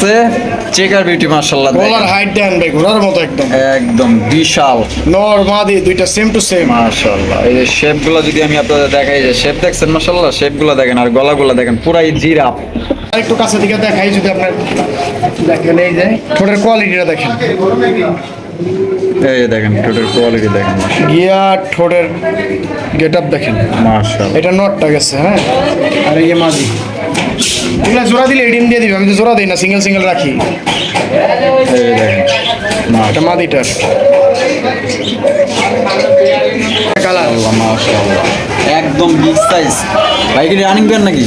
আছে। Checker beauty মার্শাল্লাহ গলার হাইট দেন ভাই ঘোড়ার মতো একদম। একদম বিশাল। নর মাদি দুইটা সেম টু সেম মার্শাল্লাহ এই যে শেপগুলো যদি আমি আপনাদের দেখাই যে শেপ দেখছেন মার্শাল্লাহ শেপগুলো দেখেন আর গলাগুলো দেখেন পুরাই জিরাপ একটু কাছে দিকে দেখাই যদি আপনার দেখেন এই যে ঠোঁটের কোয়ালিটিটা দেখেন। এই দেখেন ঠোঁটের কোয়ালিটি দেখেন গিয়া ঠোঁটের গেট আপ দেখেন। মার্শাল এটা নটটা গেছে হ্যাঁ? আর এই যে মাদি। এগুলা জোড়া দিলে এডিম দিয়ে দিবে আমি তো জোড়া দিই না সিঙ্গেল সিঙ্গেল রাখি। এটা মাদিটার। কালার একদম বিগ সাইজ ভাই কি রানিং পেয়ার নাকি?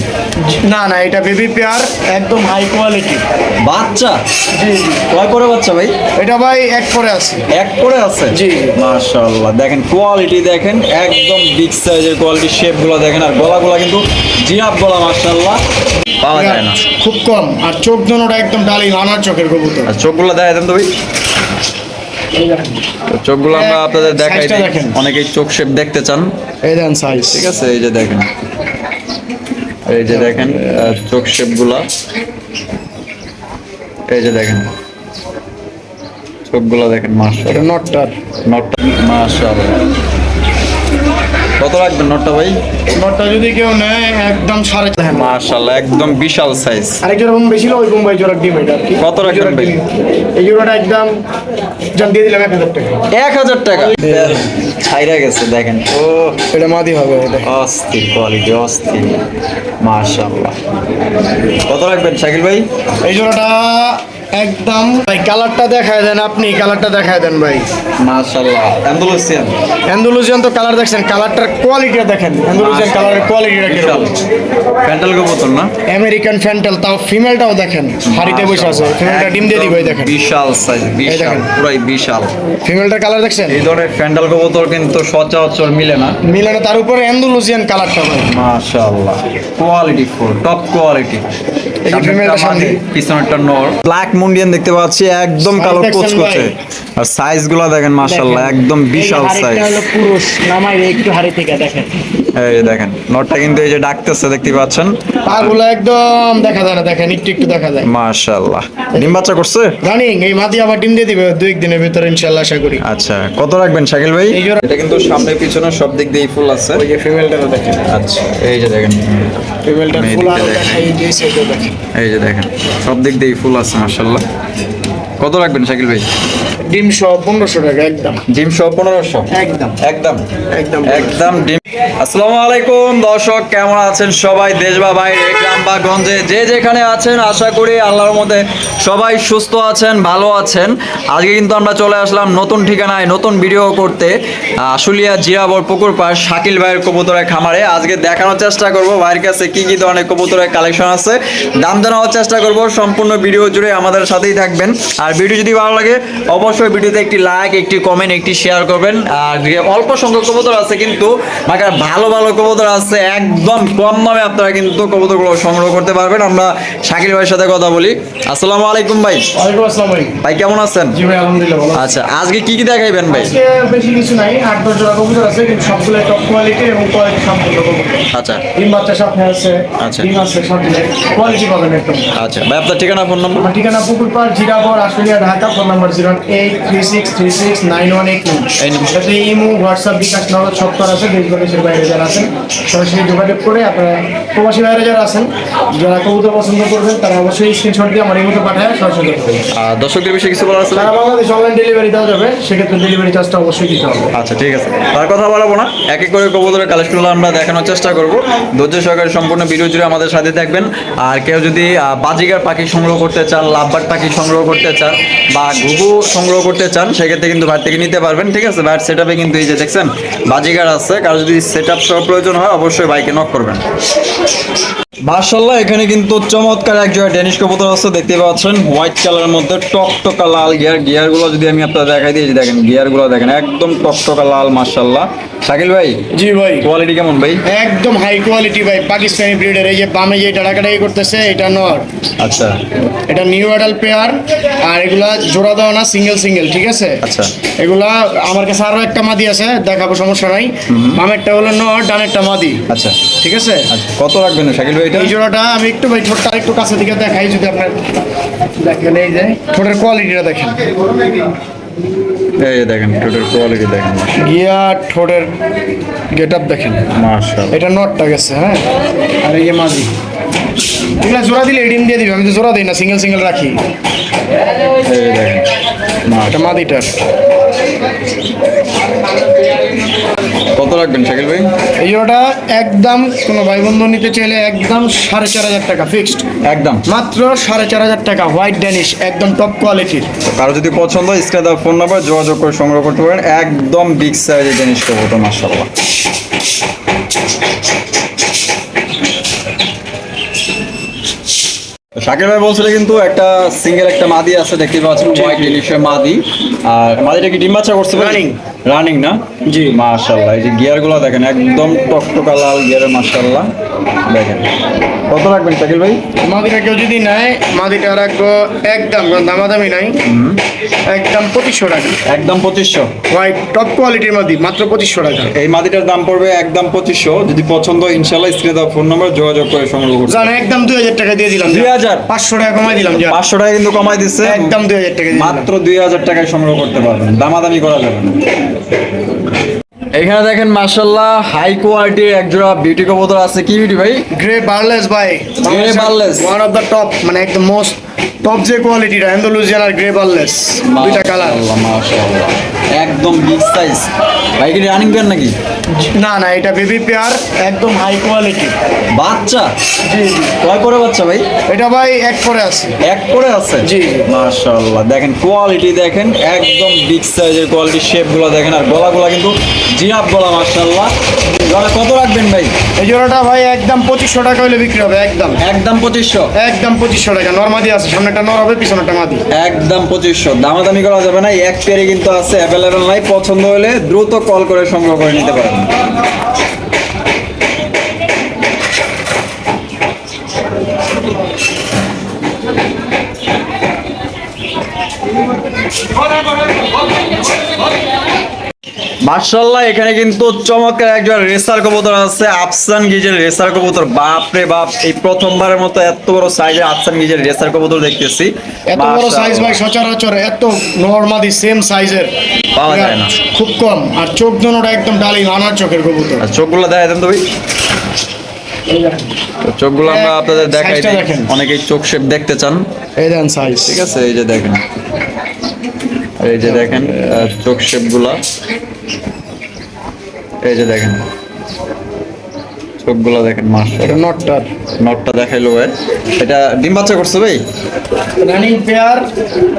না না এটা বেবি পেয়ার একদম হাই কোয়ালিটি বাচ্চা? জি কয় করে বাচ্চা ভাই? এটা ভাই এক আছে। এক আছে? জি। মাশাআল্লাহ দেখেন কোয়ালিটি দেখেন একদম বিগ সাইজের কোয়ালিটি দেখেন আর গলাগুলো কিন্তু জিরাফ গলা মাশাআল্লাহ। পাওয়া যায় না। খুব কম আর চোখ দোনোটা একদম ডালি রানার চোখের কবুতর। আর চোখগুলো দেখাই দেন তো ভাই। চোখগুলো আমরা আপনাদের দেখাই। অনেকেই চোখ শেপ দেখতে চান। এই দেন সাইজ ঠিক আছে এই যে দেখেন। এই যে দেখেন চোখ শেপগুলা এই যে দেখেন। চোখগুলো দেখেন নটটার নটটা মাশাআল্লাহ। কত রাখবেন নটটা ভাই? নটটা যদি কেউ নেয় একদম সাড়ে মাশাআল্লাহ একদম বিশাল সাইজ আরেক জোড়া বেশি ওই বোম্বাই জোড়ার ডিম এটা আর কি। কত রাখবেন ভাই? এই জোড়াটা একদম জান দিয়ে দিলাম এক হাজার টাকা। এক হাজার টাকা। ছাইরা গেছে দেখেন। ও এটা মাদি হবে এটা। অস্থির কোয়ালিটি অস্থির। মাশাআল্লাহ। কত রাখবেন শাকিল ভাই? এই জোড়াটা একদম। ভাই কালারটা দেখায় দেন আপনি কালারটা দেখায় দেন ভাই। মাশাআল্লাহ অ্যান্ডালুসিয়ান অ্যান্ডালুজিয়ান তো কালার দেখছেন কালারটার কোয়ালিটিটা দেখেন অ্যান্ডালুজিয়ান কালারের কোয়ালিটিটা বিশাল কীরকম? প্যান্টাল কবুতর না? আমেরিকান ফ্যান্টেল তাও ফিমেলটাও দেখেন হাড়িতে বসে আছে ফিমেলটা ডিম দিয়ে দিবে দেখেন। বিশাল সাইজ বিশাল। পুরাই বিশাল। ফিমেলটার কালার দেখছেন? এই ধরনের প্যান্টাল কবুতর কিন্তু সচরাচর মিলে না। মিলানো তার উপরে অ্যান্ডালুজিয়ান কালারটা ভাই। মাশাআল্লাহ কোয়ালিটি ফুল টপ কোয়ালিটি এই যে female টা সামনে। পিছনেরটা নর ব্ল্যাক মুন্ডিয়ান দেখতে পাচ্ছি একদম কালো কোচ কুচকুচে ভাই? আর সাইজগুলো দেখেন মাশাআল্লাহ একদম বিশাল সাইজ পুরুষ নামাই একটু হাড়ি থেকে দেখেন। এই দেখেন নটটা কিন্তু এই যে ডাকতেছে দেখতে পাচ্ছেন? পাগুলো একদম দেখা যায় না দেখেন একটু একটু দেখা যায়। মাশাআল্লাহ। ডিম বাচ্চা করছে? রানিং এই মাদি আবার ডিম দিয়ে দিবে দুই দিনের ভিতরে ইনশাল্লাহ আশা করি। আচ্ছা কত রাখবেন শাকিল ভাই? এটা কিন্তু সামনে পিছনে সব দিক দিয়েই ফুল আছে। ওই যে ফিমেলটাও দেখেন। আচ্ছা এই যে দেখেন। ফিমেলটার আমি ফুল আরও এই সাইডও দেখেন। এই যে দেখেন সব দিক দিয়েই ফুল আছে মাশাআল্লাহ। কত রাখবেন শাকিল ভাই? ডিম সহ পনেরোশো টাকা একদম। ডিম সহ পনেরোশো? একদম। একদম। একদম। একদম ডিম আসসালামু আলাইকুম, দর্শক, কেমন আছেন সবাই? দেশ বা বাইরে, গ্রাম বা গঞ্জে, যে যেখানে আছেন, আশা করি আল্লাহর মধ্যে সবাই সুস্থ আছেন, ভালো আছেন। আজকে কিন্তু আমরা চলে আসলাম নতুন ঠিকানায়, নতুন ভিডিও করতে আশুলিয়া জিরাবর পুকুর পাশ শাকিল ভাইয়ের কবুতরের খামারে। আজকে দেখানোর চেষ্টা করব ভাইয়ের কাছে কি কি ধরনের কবুতরের কালেকশন আছে। দাম জানানোর চেষ্টা করব, সম্পূর্ণ ভিডিও জুড়ে আমাদের সাথেই থাকবেন। আর ভিডিও যদি ভালো লাগে, অবশ্যই ভিডিওতে একটি লাইক একটি কমেন্ট একটি শেয়ার করবেন। আর অল্প সংখ্যক কবুতর আছে কিন্তু ভালো ভালো কবুতর আছে একদম কম দামে আপনারা কিন্তু কবুতরগুলো সংগ্রহ করতে পারবেন। আমরা শাকিল ভাইয়ের সাথে কথা বলি। আসসালামু আলাইকুম ভাই। ওয়ালাইকুম আসসালাম ভাই। ভাই কেমন আছেন? জি ভাই আলহামদুলিল্লাহ ভালো আচ্ছা আজকে কি কি দেখাইবেন ভাই? আজকে বেশি কিছু নাই আট দশ জোড়া কবুতর আছে কিন্তু সবগুলো টপ কোয়ালিটি এবং কোয়ালিটি সম্পূর্ণ কবুতর। আচ্ছা। ডিম বাচ্চা সাথে আছে আচ্ছা। ডিম আছে সাথে কোয়ালিটি পাবেন একদম। আচ্ছা ভাই আপনার ঠিকানা ফোন নম্বর আমার ঠিকানা পুকুর পাড় Jirabo Ashulia Dhaka phone number zero eight three six three six nine one eight. এটাতে ইমো হোয়াটসঅ্যাপ বিকাশ নগদ সত্তর আছে দেশ বিদেশের যারা আছেন সরাসরি যোগাযোগ করে আপনারা প্রবাসী বাইরে যারা আছেন যারা কবুতর পছন্দ করবেন তারা অবশ্যই স্ক্রিনশট দিয়ে আমার এই মতো পাঠায় সরাসরি করবেন আর দর্শকদের বিষয়ে কিছু বলার আছে? সারা বাংলাদেশ অনলাইন ডেলিভারি দেওয়া যাবে সেক্ষেত্রে ডেলিভারি চার্জটা অবশ্যই দিতে হবে। আচ্ছা ঠিক আছে। তার কথা বলব না। এক এক করে কবুতরের কালেকশনগুলো আমরা দেখানোর চেষ্টা করব। ধৈর্য সহকারে সম্পূর্ণ ভিডিও জুড়ে আমাদের সাথে থাকবেন। আর কেউ যদি আহ, বাজিগার পাখি সংগ্রহ করতে চান লাভবার পাখি সংগ্রহ করতে চান বা ঘুঘু সংগ্রহ করতে চান সেক্ষেত্রে কিন্তু বাইরে থেকে নিতে পারবেন ঠিক আছে? বাইরের সেট কিন্তু এই যে দেখছেন বাজিগার আছে। কারও যদি সেট আপ সহ প্রয়োজন হয় অবশ্যই বাইকে নক করবেন। মার্শাল্লাহ এখানে কিন্তু চমৎকার এক জোড়া ড্যানিশ কবুতর আছে দেখতে পাচ্ছেন। হোয়াইট কালারের মধ্যে টকটকা লাল গিয়ার গিয়ারগুলো যদি আমি আপনাদের দেখাই দিয়েছি দেখেন গিয়ারগুলো দেখেন একদম টকটকা লাল মার্শাল্লাহ শাকিল ভাই জি ভাই। কোয়ালিটি কেমন ভাই? একদম হাই কোয়ালিটি ভাই পাকিস্তানি ব্রিডের এই যে বামে যে করতেছে এটা নর। আচ্ছা। এটা নিউ অ্যাডাল পেয়ার আর এগুলা জোড়া দেওয়া না সিঙ্গেল সিঙ্গেল ঠিক আছে? আচ্ছা। এগুলা আমার কাছে আরও একটা মাদি আছে দেখাবো সমস্যা নাই। বামেরটা হলো নর ডানেরটা মাদি। আচ্ছা। ঠিক আছে? আচ্ছা কত রাখবেন শাকিল এটা? এই জোড়াটা আমি একটু ভাই ঠোঁটটা একটু কাছে দিকে দেখাই যদি আপনার দেখেন এই যে ঠোঁটের কোয়ালিটিটা দেখেন। এই দেখেন টোটাল কোয়ালিটি দেখেন। গিয়া ঠোঁটের গেট আপ দেখেন। মাশাআল্লাহ। এটা নটটা গেছে হ্যাঁ? আর এই যে মাঝি। এগুলো জোড়া দিলে এডিম দিয়ে দিবে আমি তো জোড়া দিই না সিঙ্গেল সিঙ্গেল রাখি। এই দেখেন এটা মাদিটার। কত রাখবেন শাকিল ভাই? এই জোড়াটা একদম কোনো ভাই বন্ধু নিতে চাইলে একদম সাড়ে চার হাজার টাকা ফিক্সড একদম। মাত্র সাড়ে চার হাজার টাকা হোয়াইট ড্যানিশ একদম টপ কোয়ালিটির কারও যদি পছন্দ স্ক্রিনে দেওয়া ফোন নাম্বার যোগাযোগ করে সংগ্রহ করতে পারেন। একদম বিগ সাইজের জিনিস কবুতর মাশাআল্লাহ। শাকির ভাই বলছিল কিন্তু একটা সিঙ্গেল একটা মাদি আছে দেখতে পাচ্ছেন হোয়াইট ইলিশের মাদি। আর মাদিটা কি ডিম বাচ্চা করছে. রানিং না জি মাশাআল্লাহ। এই যে গিয়ারগুলো দেখেন একদম টকটকা লাল গিয়ারের মাশাআল্লাহ। দেখেন। কত রাখবেন শাকিল ভাই? মাদিটা কেউ যদি নেয় মাদিটা রাখব একদম দামাদামি নাই। একদম পঁচিশশো টাকা। একদম পঁচিশশো। হোয়াইট টপ কোয়ালিটির মাদি মাত্র পঁচিশশো টাকা। এই মাদিটার দাম পড়বে একদম পঁচিশশো। যদি পছন্দ ইনশাল্লাহ স্ক্রিনে দেওয়া ফোন নাম্বার যোগাযোগ করে সংগ্রহ করতে জান একদম দুই হাজার টাকা দিয়ে দিলাম 2000? পাঁচশো টাকা কমাই দিলাম পাঁচশো টাকা কিন্তু কমাই দিচ্ছে। একদম দুই হাজার টাকা মাত্র দুই হাজার টাকায় সংগ্রহ করতে পারবেন। দামাদামি করা যাবে না। এখানে দেখেন মার্শাল্লাহ হাই কোয়ালিটির এক জোড়া বিউটি কবুতর আছে। কি বিউটি ভাই? গ্রে বার্লেস ভাই। Grey barless one of the top মানে একদম মোস্ট টপ যে কোয়ালিটিটা অ্যান্ডালুজিয়ান আর গ্রে বার্লেস দুইটা কালার মাশাআল্লাহ। একদম বিগ সাইজ ভাই কি রানিং পেন নাকি? না না এটা বেবি পেয়ার একদম হাই কোয়ালিটি বাচ্চা? জি জি। কয় করে বাচ্চা ভাই? এটা ভাই এক করে আছে। এক করে আছে? জি, জি। মাশাআল্লাহ। দেখেন কোয়ালিটি দেখেন একদম বিগ সাইজের কোয়ালিটি শেপগুলো দেখেন আর গলাগুলো কিন্তু জিরাফ গলা মাশাআল্লাহ। গলা কত রাখবেন ভাই? এই জোড়াটা ভাই একদম পঁচিশশো টাকা হলে বিক্রি হবে একদম। একদম পঁচিশশো? একদম পঁচিশশো টাকা নর্মাদি আছে সামনেটা নর হবে পিছনেটা মাদি। একদম পঁচিশশো। দামাদামি করা যাবে না এক পেয়ারে কিন্তু আছে অ্যাভেলেবেল নাই। পছন্দ হলে দ্রুত কল করে সংগ্রহ করে নিতে পারেন। মার্শাল্লাহ এখানে কিন্তু চমৎকার একজন রেসার কবুতর আছে আফসান গিজের রেসার কবুতর। বাপ রে বাপ এই প্রথমবারের মতো এত বড় সাইজের আফসান গিজের রেসার কবুতর দেখতেছি। এত বড় সাইজ ভাই সচরাচর এত নর্মাদি সেম সাইজের পাওয়া যায় না। খুব কম আর চোখ দোনোটা একদম ডালি আনার চোখের কবুতর। আর চোখগুলো দেখাই দেন তো ভাই। চোখগুলো আমরা আপনাদের দেখাই। অনেকেই চোখ শেপ দেখতে চান। এই দেন সাইজ ঠিক আছে এই যে দেখেন। এই যে দেখেন চোখ শেপগুলা। এই যে দেখেন। চোখগুলো দেখেন মাস এটা নটটার নটটা দেখাইলো ভাই। এটা ডিম বাচ্চা করছে ভাই? রানিং পেয়ার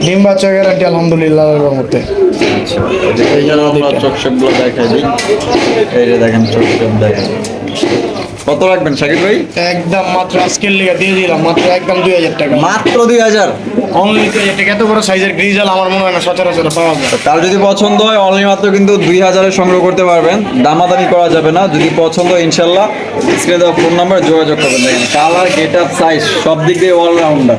ডিম বাচ্চা গ্যারান্টি আলহামদুলিল্লাহ রহমতে। এই যে এই জন্য আমরা চোখ শেপগুলো দেখাই দিই। এই যে দেখেন চোখ শেপ দেখেন। কত রাখবেন শাকিব ভাই? একদম মাত্র আজকের লিগে দিয়ে দিলাম মাত্র একদম দুই হাজার টাকা। মাত্র দুই হাজার? অনলি দুই হাজার টাকা এত বড় সাইজের গ্রিজাল আমার মনে হয় না সচরাচর পাওয়া যায়। কার যদি পছন্দ হয় অনলি মাত্র কিন্তু দুই হাজারে সংগ্রহ করতে পারবেন। দামাদামি করা যাবে না যদি পছন্দ হয় ইনশাল্লাহ স্ক্রিনে দেওয়া ফোন নাম্বার যোগাযোগ করবেন। দেখেন কালার গেট আপ সাইজ সব দিক দিয়ে অলরাউন্ডার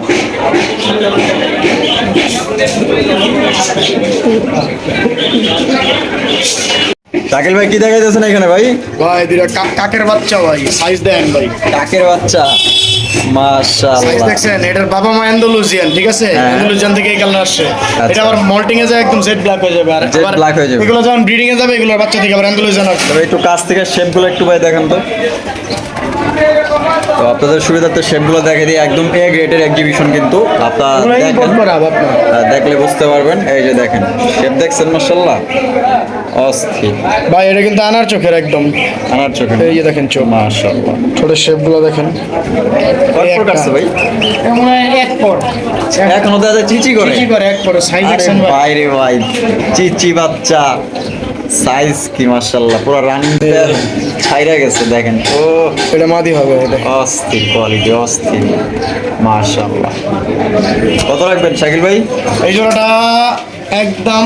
শাকিল ভাই কি দেখাইতেছেন এখানে ভাই? ভাই দুইটা কাকের বাচ্চা ভাই সাইজ দেন ভাই। কাকের বাচ্চা। সাইজ মাশাআল্লাহ দেখছেন এটার বাবা মা অ্যান্ডালুজিয়ান ঠিক আছে? হ্যাঁ। থেকে এই কালার আসছে। এটা আবার মল্টিং এ যায় একদম জেড ব্ল্যাক হয়ে যাবে। আর আবার black হয়ে যাবে। এগুলো যখন ব্রিডিং এ যাবে এগুলোর বাচ্চা থেকে আবার অ্যান্ডালুজিয়ান আসবে তবে একটু কাছ থেকে শেপগুলো একটু ভাই দেখান তো। তো আপনাদের সুবিধার্থে শেপগুলো দেখে দিয়ে একদম এ গ্রেডের এক্সিবিশন কিন্তু আপনারা দেখেন। আপনার। দেখলে বুঝতে পারবেন। এই যে দেখেন শেপ দেখছেন মার্শাল্লাহ অস্থির। ভাই এটা কিন্তু আনার চোখের একদম। আনার চোখে এই যে দেখেন চোখ। মার্শাল্লাহ ছোট শেপগুলো দেখেন এই আছে ভাই? এটা মনে হয় এক পর এখনও দেখা চিচি করে। কি করে এক পর সাইজ দেখছেন ভাই। রে ভাই চিচি বাচ্চা। সাইজ কি মার্শাল্লাহ পুরো রানিং ছাইরা গেছে দেখেন। ও এটা মাদি হবে এটা। অস্থির কোয়ালিটি অস্থির। মার্শাল্লাহ কত রাখবেন শাকিল ভাই? এই জোড়াটা একদম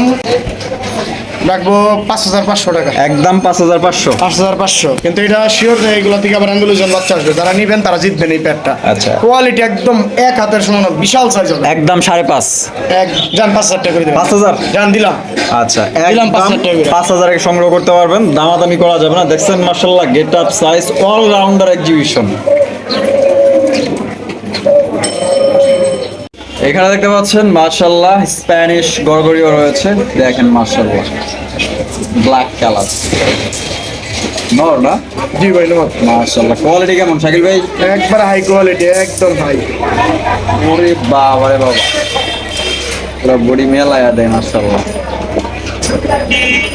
রাখব পাঁচ হাজার পাঁচশো টাকা। একদম পাঁচ হাজার পাঁচশো। পাঁচ হাজার পাঁচশো। কিন্তু এটা শিওর যে এগুলো থেকে আবার বাচ্চা আসবে। যারা নিবেন তারা জিতবেন এই প্যাডটা আচ্ছা। কোয়ালিটি একদম এক হাতের সমান বিশাল সাইজ হবে। একদম সাড়ে পাঁচ। এক যান পাঁচ হাজার টাকা করে দেবেন। পাঁচ হাজার? যান দিলাম। আচ্ছা দিলাম পাঁচ হাজার টাকা পাঁচ হাজারে সংগ্রহ করতে পারবেন। দামাদামি করা যাবে না। দেখছেন মার্শাল্লাহ get up size all rounder exhibition এখানে দেখতে পাচ্ছেন মার্শাল্লাহ স্প্যানিশ গড়গড়িও রয়েছে। দেখেন মার্শাল্লাহ ব্ল্যাক কালার নর না? জি ভাই নমত মার্শাল্লাহ কোয়ালিটি কেমন? শাকিল ভাই? একবার হাই কোয়ালিটি একদম হাই ওরে বাবা রে বাবা। পুরো বডি মেলায়া দেয়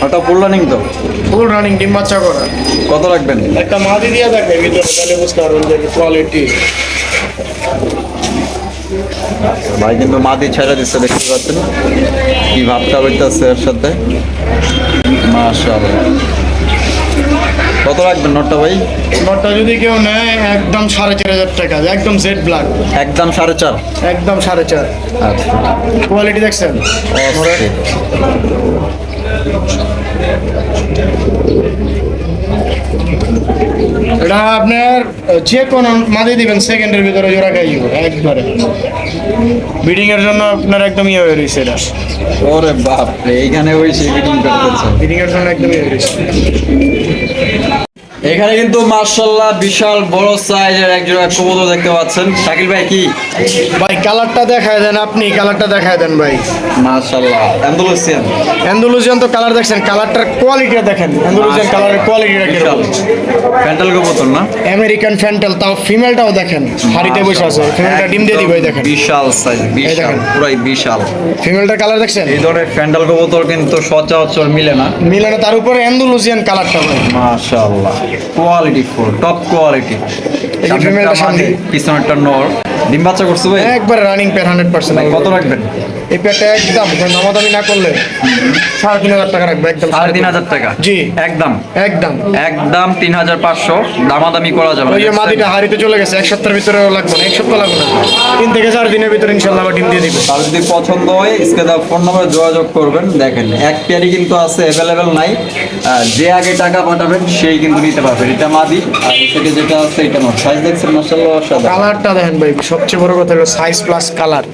ওটা ফুল রানিং তো? ফুল রানিং ডিম বাচ্চা করা। কত রাখবেন? একটা মাদি দিয়ে দেখবে ভিতরে তাহলে বুঝতে পারবেন যে কোয়ালিটি ভাই কিন্তু মাটি ছেড়ে দিচ্ছে দেখতে পাচ্ছেন? কি ভাবটা হইতেছে এর সাথে? মাশাআল্লাহ। কত রাখবেন নোটটা ভাই? নটটা যদি কেউ নেয় একদম সাড়ে চার হাজার টাকা একদম জেড ব্ল্যাক একদম সাড়ে চার? একদম সাড়ে চার। আচ্ছা। কোয়ালিটি দেখছেন? অস্থির। এটা আপনার যে কোনো মাঝে দিবেন সেকেন্ডের ভিতরে জোড়া খাই একবারে। বিডিং এর জন্য আপনার একদম ইয়ে হয়ে রয়েছে এটা। ওরে বাপ এইখানে ওই সে ফিটিং করতেছে। বিডিং এর জন্য একদম ইয়ে হয়ে রয়েছে এখানে কিন্তু মার্শাল্লাহ বিশাল বড় সাইজের এক জোড়া কবুতর দেখতে পাচ্ছেন। শাকিল ভাই কি? ভাই কালারটা দেখায় দেন আপনি কালারটা দেখায় দেন ভাই। মার্শাল্লাহ অ্যান্ডালুসিয়ান। অ্যান্ডালুজিয়ান তো কালার দেখছেন কালারটার কোয়ালিটিটা দেখেন। অ্যান্ডালুজিয়ান কালারের কোয়ালিটিটা কীরকম? প্যান্টাল কবুতর না? আমেরিকান ফ্যান্টেল তাও ফিমেলটাও দেখেন। হাড়িতে বসে আছে ফিমেলটা ডিম দিয়ে দিবে দেখেন। বিশাল সাইজ বিশাল। পুরাই বিশাল। ফিমেলটার কালার দেখছেন? এই ধরনের প্যান্ডাল কবুতর কিন্তু সচরাচর মিলে না। মিলে না তার উপরে অ্যান্ডালুজিয়ান কালারটা ভাই। মাশাআল্লাহ। Quality full top quality. পিছনেরটা নর। ডিম বাচ্চা করছে ভাই? একবার রানিং পেয়ার হান্ড্রেড পার্সেন্ট কত রাখবেন? এই পেয়ারটা একদম নামাদামি না করলে সাড়ে তিন হাজার টাকা রাখবে একদম সাড়ে তিন হাজার টাকা? জি। একদম? একদম। একদম তিন হাজার পাঁচশো। দামাদামি করা যাবে। ওই যে মাদিটা হাড়িতে চলে গেছে এক সপ্তাহের ভিতরে লাগবে না এক সপ্তাহ লাগবে না। তিন থেকে চার দিনের ভিতরে ইনশাল্লাহ ডিম দিয়ে দিবে। আর যদি পছন্দ হয় স্ক্রিনে ফোন নাম্বারে যোগাযোগ করবেন। দেখেন এক পেয়ারই কিন্তু আছে অ্যাভেলেবেল নাই। যে আগে টাকা পাঠাবেন সেই কিন্তু নিতে পারবেন এটা মাদি আর এখানে যেটা আছে এটা নট। সাইজ দেখছেন মাসাল্লাহ কালারটা দেখেন ভাই সবচেয়ে বড় কথা হলো সাইজ প্লাস কালার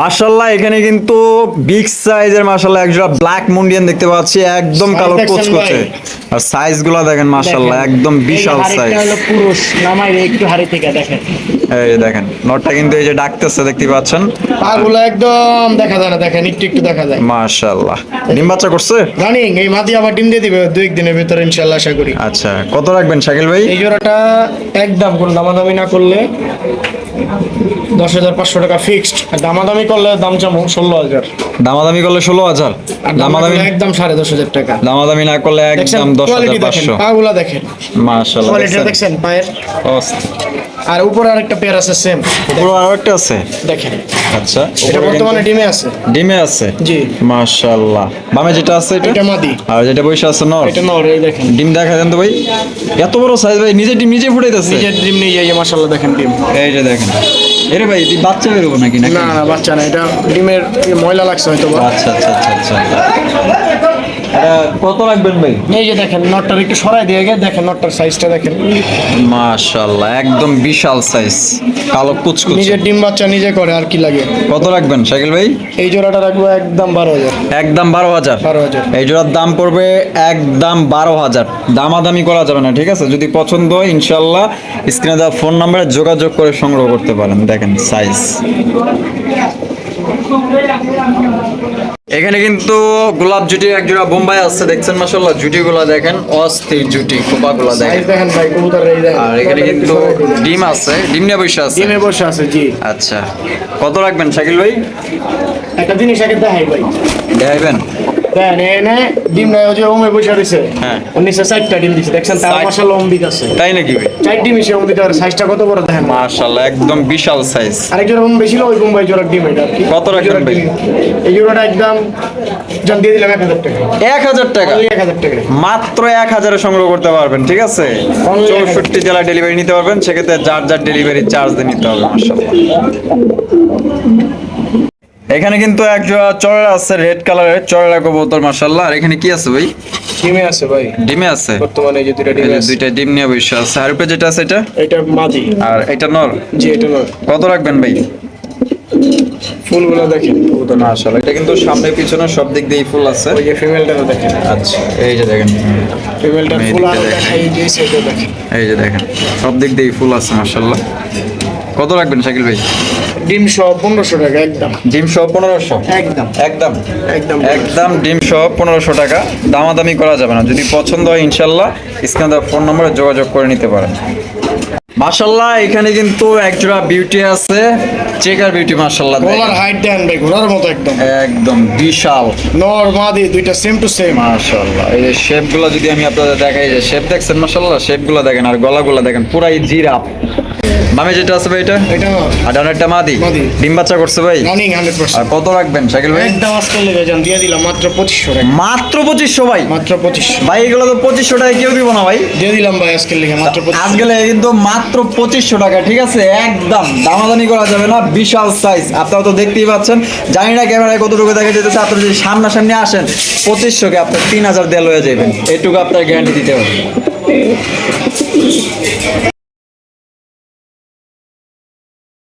মাশাল্লাহ এখানে কিন্তু বিগ সাইজের মাশাল্লাহ একজোড়া ব্ল্যাক মুন্ডিয়ান দেখতে পাচ্ছি একদম কালো কোচকোচে আর সাইজগুলা দেখেন। মাশাল্লাহ একদম বিশাল সাইজ পুরুষ নামাই একটু হাড়ি থেকে দেখেন। এই দেখেন নটটা কিন্তু এই যে ডাকতেছে দেখতে পাচ্ছেন? পাগুলো একদম দেখা যায় না দেখেন একটু একটু দেখা যায়। মাশাল্লাহ ডিম বাচ্চা করছে? রানিং এই মাদি আবার ডিম দিয়ে দিবে দুই একদিনের ভিতরে ইনশাল্লাহ আশা করি। আচ্ছা কত রাখবেন শাকিল ভাই? এই জোড়াটা একদম কোনো দামাদামি না করলে দশ হাজার পাঁচশো টাকা ফিক্সড আর দামাদামি করলে দাম চামো ষোলো হাজার। দামাদামি করলে ষোলো হাজার। দামাদামি একদম সাড়ে দশ হাজার টাকা। দামাদামি না করলে একদম দশ হাজার পাঁচশো। পাগুলা দেখেন। মাশাল্লাহ দেখছেন? পায়ের? আর উপরে আরেকটা পেয়ার আছে সেম পুরো আরও একটা আছে? দেখেন। আচ্ছা এটা বর্তমানে ডিমে আছে। ডিমে আছে? জি। মাশাল্লাহ বামে যেটা আছে এটা? এটা মাদি। আর যেটা বসে আছে নর? এটা নর এই দেখেন। ডিম দেখা দেন তো ভাই। এত বড় সাইজ ভাই নিজে ডিম নিজে ফুটাইতেছে। নিজের ডিম নিয়ে যাই মাসাল্লাহ দেখেন ডিম। এই যে দেখেন। এরে ভাই এই বাচ্চা বেরোবো নাকি না না বাচ্চা না এটা ডিমের ময়লা লাগছে হয়তো আচ্ছা আচ্ছা আচ্ছা আচ্ছা। এটা কত রাখবেন ভাই? এই যে দেখেন নটটার একটু সরাই দিয়ে গে দেখেন নটটার সাইজটা দেখেন। মাশাল্লাহ একদম বিশাল সাইজ কালো কুচকুচ। নিজের ডিম বাচ্চা নিজে করে আর কি লাগে? কত রাখবেন শাকিল ভাই? এই জোড়াটা রাখব একদম বারো হাজার। একদম বারো হাজার? বারো হাজার। এই জোড়ার দাম পড়বে একদম বারো হাজার। দামাদামি করা যাবে না ঠিক আছে? যদি পছন্দ হয় ইনশাল্লাহ স্ক্রিনে দেওয়া ফোন নাম্বারে যোগাযোগ করে সংগ্রহ করতে পারেন। দেখেন সাইজ এখানে কিন্তু গোলাপ জুটি এক জোড়া বোম্বাই আছে দেখছেন মাসাল্লাহ জুটিগুলো দেখেন অস্থির জুটি খোপা গুলা দেখেন আর এখানে কিন্তু ডিম আছে ডিম নিয়ে বসে আছে। ডিমে বসে আছে জি। আচ্ছা কত রাখবেন শাকিল ভাই? একটা জিনিস আগে দেখাই ভাই। দেখাইবেন? এনে ডিম নাই ওই যে ওমে বসে রয়েছে। হ্যাঁ। উনিশশো চারটা ডিম দিচ্ছে দেখছেন তার ষাট- অম্বিক আছে। তাই নাকি চার ডিম এসে অম্বিক আর সাইজটা কত বড় দেখেন? একদম বিশাল সাইজ। আরেক জোড়া বোম্বাই ছিল ওই বোম্বাই জোড়ার ডিম এটা। কত এই জোড়ার ভাই? ডিম। এই জোড়াটা একদম জান দিয়ে দিলাম এক হাজার টাকা। মাত্র এক হাজারে সংগ্রহ করতে পারবেন ঠিক আছে? Only এক চৌষট্টি জেলা ডেলিভারি নিতে পারবেন সেক্ষেত্রে যার যার ডেলিভারি চার্জ দিয়ে নিতে হবে মাসাল্লাহ এখানে কিন্তু এক জোড়া চড়া আছে রেড কালারের চড়া কবুতর মাসাল্লাহ আর এখানে কি আছে ভাই? ডিমে আছে ভাই। ডিমে আছে? বর্তমানে যে দুইটা ডিম আছে। দুইটা ডিম নিয়ে বসে আছে। আর উপরে যেটা আছে এটা? এটা মাদি। আর এটা নর? জি এটা নয় কত রাখবেন ভাই? ফুলগুলো দেখেন। না আসলে এটা কিন্তু সামনে পিছনে সব দিক দিয়েই ফুল আছে। ওই যে ফিমেলটাও দেখেন। আচ্ছা এই যে দেখেন। ফিমেলটা ফুল আরও দেখাই যে সাইডে দেখেন। এই যে দেখেন সব দিক দিয়েই ফুল আছে মার্শাল্লাহ কত রাখবেন শাকিল ভাই? ডিম সহ পনেরোশো টাকা একদম। ডিম সহ পনেরোশো? একদম। একদম? একদম। একদম ডিম সহ পনেরোশো টাকা। দামাদামি করা যাবে না। যদি পছন্দ হয় ইনশাল্লাহ ফোন নম্বরে যোগাযোগ করে নিতে পারেন। মার্শাল্লাহ এখানে কিন্তু একজোড়া বিউটি আছে। চেকার বিউটি মার্শাল্লাহ গলার হাইট দেন ভাই ঘোড়ার মতো একদম। একদম বিশাল। নর মাদি দুইটা সেম টু সেম মাশাআল্লাহ এই যে শেপগুলো যদি আমি আপনাদের দেখাই যে শেপ দেখছেন মাশাআল্লাহ শেপগুলো দেখেন আর গলাগুলো দেখেন পুরাই জিরাফ। মামে যেটা আছে ভাই এটা? এটা আর ডানেরটা মাদি। ডিম বাচ্চা করছে ভাই? রানিং আর কত রাখবেন শাকিল ভাই? একদম আজকাল লেগে যান দিয়ে দিলাম মাত্র পঁচিশশো টাকা। মাত্র পঁচিশশো ভাই? মাত্র পঁচিশশো। ভাই এগুলো তো পঁচিশশো টাকা কেউ দিব না ভাই। দিয়ে দিলাম ভাই আজকের লেগে মাত্র পঁচিশশো। আজকাল কিন্তু মাত্র পঁচিশশো টাকা ঠিক আছে? একদম দামাদামি করা যাবে না বিশাল সাইজ আপনারা তো দেখতেই পাচ্ছেন। জানি না ক্যামেরায় কতটুকু দেখা যেতেছে আপনারা যদি সামনাসামনি আসেন পঁচিশশোকে আপনার তিন হাজার দেল হয়ে যাবেন এইটুকু আপনার গ্যারান্টি দিতে হবে।